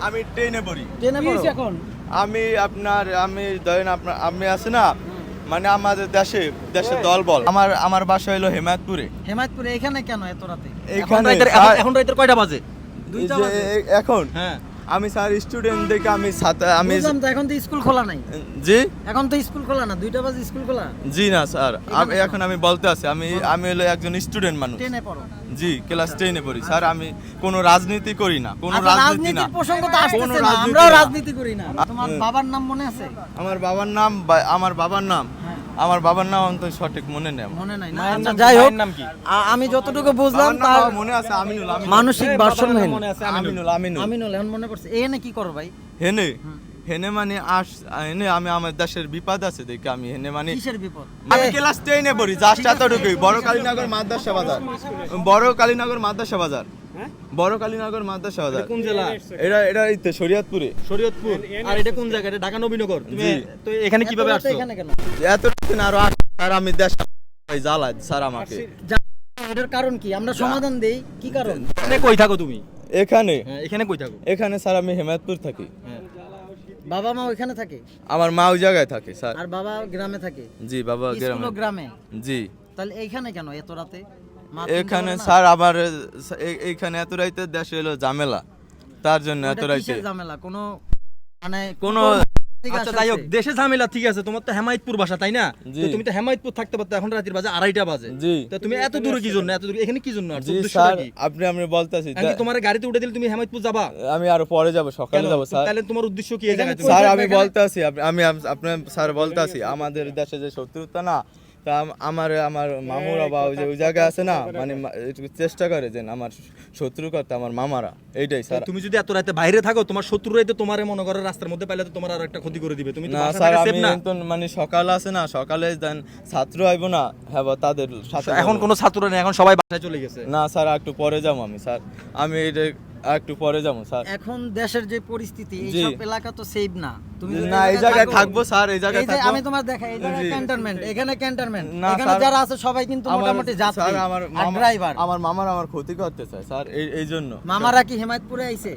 আমি ট্রেনে পড়ি। ট্রেনে পড়ি? এখন? আমি আপনার আমি ধরেন আপনার আমি আছে না মানে আমাদের দেশে দেশে দল বল আমার আমার বাসা হলো হেমায়তপুরে। হেমায়তপুরে এখানে কেন এত রাতে? এখন এখানে এখন- এখন কয়টা বাজে? দুইটা বাজে। এখন? হ্যাঁ। আমি স্যার স্টুডেন্ট দেখে আমি আমি এখন তো স্কুল খোলা নাই। জি? এখন তো স্কুল খোলা না দুইটা বাজে স্কুল খোলা? জি না স্যার। আমি এখন আমি বলতে আছি আমি আমি হলো একজন স্টুডেন্ট মানুষ। ট্রেনে পড়ো। জি ক্লাস টেনে পড়ি। স্যার আমি কোনো রাজনীতি করি না কোনো আচ্ছা, রাজনীতি না। প্রসঙ্গ তো আসতেছে কোনো না আমরাও রাজনীতি করি না। তোমার বাবার নাম মনে আছে? আমার বাবার নাম আমার বাবার নাম। আমার বাবার নাম আমি তো সঠিক মনে নেই মনে নাই না? মায়ের আচ্ছা নাম যাই হোক নাম কি? আমি যতটুকু বুঝলাম তার আমার মনে আছে আমিনুল আমিনুল। মানসিক ভারসাম্যহীন মনে আছে আমিনুল। আমিনুল আমিনুল। এখন মনে পড়ছে। এনে কি করো ভাই? হেনে? হেনে মানে আস হেনে আমি আমার দেশের বিপদ আছে দেখে আমি হেনে মানে কিসের বিপদ? আমি ক্লাস টেনে পড়ি? জাস্ট এতটুকুই। বড় কালীনগর মাদ্রাসা বাজার। বড় কালীনগর মাদ্রাসা বাজার। বড় কালীনগর মাদ্রাসা বাজার। কোন জেলা? এটা এটা এই তো শরীয়তপুরে। শরীয়তপুর। আর এটা কোন জায়গা? এটা ঢাকা নবীনগর। তুমি তো এখানে কীভাবে আসছো? এখানে কেন? এত দিন আরও আর আমি দেশ স্যার আমাকে। এটার কারণ কি? আমরা সমাধান দেই কি কারণ? কই থাকো তুমি? এখানে। হ্যাঁ এখানে কই থাকো? এখানে স্যার আমি হেমায়তপুর থাকি। হ্যাঁ। বাবা মা ওইখানে থাকে? আমার মা ওই জায়গায় থাকে স্যার। আর বাবা গ্রামে থাকে? জি বাবা গ্রামে। গ্রামে? জি। তাহলে এইখানে কেন এত রাতে? এখানে স্যার আমার এ- এইখানে এত রাইতে দেশে এলো ঝামেলা। তার জন্য এত ওটা রাইতে ঝামেলা? কোনো মানে কোনো আচ্ছা যাই হোক দেশে ঝামেলা ঠিক আছে তোমার তো হেমায়তপুর বাসা তাই না? তুমি তো হেমায়তপুর থাকতে পারতো এখন রাতের বাজে আড়াইটা বাজে। তো তুমি এত দূরে কি জন্য এত দূরে এখানে কি জন্য স্যার আপনি আমি বলতেছি এখন তোমার গাড়িতে উঠে দিলে তুমি হেমায়তপুর যাবা? আমি আরও পরে যাব সকালে? যাব স্যার। তাহলে তোমার উদ্দেশ্য কি এই জায়গায় স্যার আমি এখানে- বলতে আছি আমি আপনার স্যার বলতে আছি আমাদের দেশে যে শত্রুতা না তা আম- আমার আমার মামুরা বা ওই যে ওই জায়গায় আছে না মানে চেষ্টা করে যে আমার শত্রু করতে আমার মামারা এইটাই স্যার। তুমি যদি এত রাতে বাইরে থাকো তোমার শত্রু রাইতে তোমার মনে করো রাস্তার মধ্যে পাইলে তো তোমার আর একটা ক্ষতি করে দিবে। তুমি তো না স্যার আমি তো মানে সকাল আছে না সকালে দেন ছাত্র আইব না হ্যাঁ তাদের সাথে এখন। কোনো ছাত্র নেই এখন সবাই বাসায় চলে গেছে। না স্যার একটু পরে যাব আমি স্যার। আমি এটা একটু পরে যাব স্যার। এখন দেশের যে পরিস্থিতি এই জি। সব এলাকা তো সেভ না। তুমি না এই জায়গায় থাকব স্যার এই জায়গায় থাকব। আমি তোমার দেখাই এই জায়গায় ক্যান্টনমেন্ট এখানে ক্যান্টনমেন্ট এখানে যারা আছে সবাই কিন্তু মোটামুটি যাত্রী স্যার আমার ড্রাইভার আমার মামার আমার ক্ষতি করতে চায় স্যার এই এই জন্য। মামারা কি হেমায়তপুরে আইছে?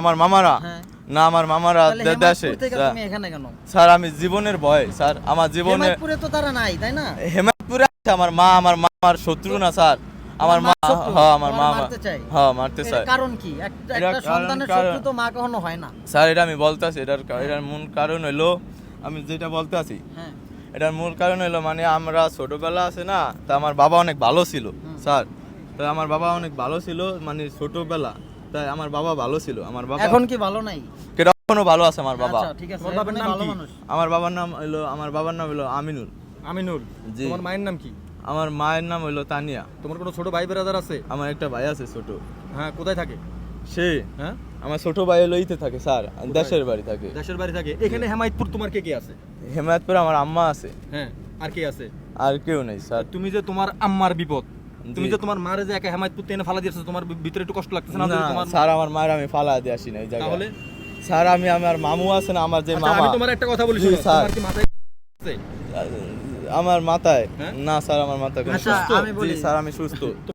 আমার মামারা? হ্যাঁ। না আমার মামারা দেশে স্যার। তুমি এখানে কেন? স্যার আমি জীবনের ভয় স্যার আমার জীবনে হেমায়তপুরে তো তারা নাই তাই না? হেমায়তপুরে আছে আমার মা আমার মামার শত্রু না স্যার। আমার মা হ্যাঁ আমার মা মারতে চায়? হ্যাঁ মারতে চায়। কারণ কি? একটা সন্তানের শত্রু তো মা কখনো হয় না। স্যার এটা আমি বলতেছি এটার এটার মূল কারণ হলো আমি যেটা বলতে আছি হ্যাঁ। এটার মূল কারণ হলো মানে আমরা ছোটবেলা আছে না তা আমার বাবা অনেক ভালো ছিল স্যার। তো আমার বাবা অনেক ভালো ছিল মানে ছোটবেলা তাই আমার বাবা ভালো ছিল। আমার বাবা এখন কি ভালো নাই? এখনও ভালো আছে আমার বাবা। আচ্ছা ঠিক আছে। বাবার নাম কি? আমার বাবার নাম হলো আমার বাবার নাম হলো আমিনুল। আমিনুল। জি। তোমার মায়ের নাম কি? আমার মায়ের নাম হলো তানিয়া। তোমার কোনো ছোট ভাই ব্রাদার আছে? আমার একটা ভাই আছে ছোট। হ্যাঁ কোথায় থাকে? সে হ্যাঁ? আমার ছোট ভাই হলো ইতে থাকে স্যার দেশের বাড়ি থাকে। দেশের বাড়ি থাকে। এখানে হেমায়তপুর তোমার কে কে আছে? হেমায়তপুরে আমার আম্মা আছে। হ্যাঁ আর কে আছে? আর কেউ নেই স্যার। তুমি যে তোমার আম্মার বিপদ তুমি যে তোমার মারে যে একা হেমায়তপুর টেনে ফালা দিয়েছ তোমার ভিতরে একটু কষ্ট লাগতেছে না? তোমার স্যার আমার মায়ের আমি ফালা দিয়ে আসি না এই জায়গায়। তাহলে? স্যার আমি আমার মামু আছে না আমার যে আচ্ছা, মামা আমি তোমার একটা কথা বলি স্যার। তোমার কি মাথায়? আমার মাথায় হ্যাঁ? না স্যার আমার মাথায় সুস্থ আমি বলি। স্যার আমি সুস্থ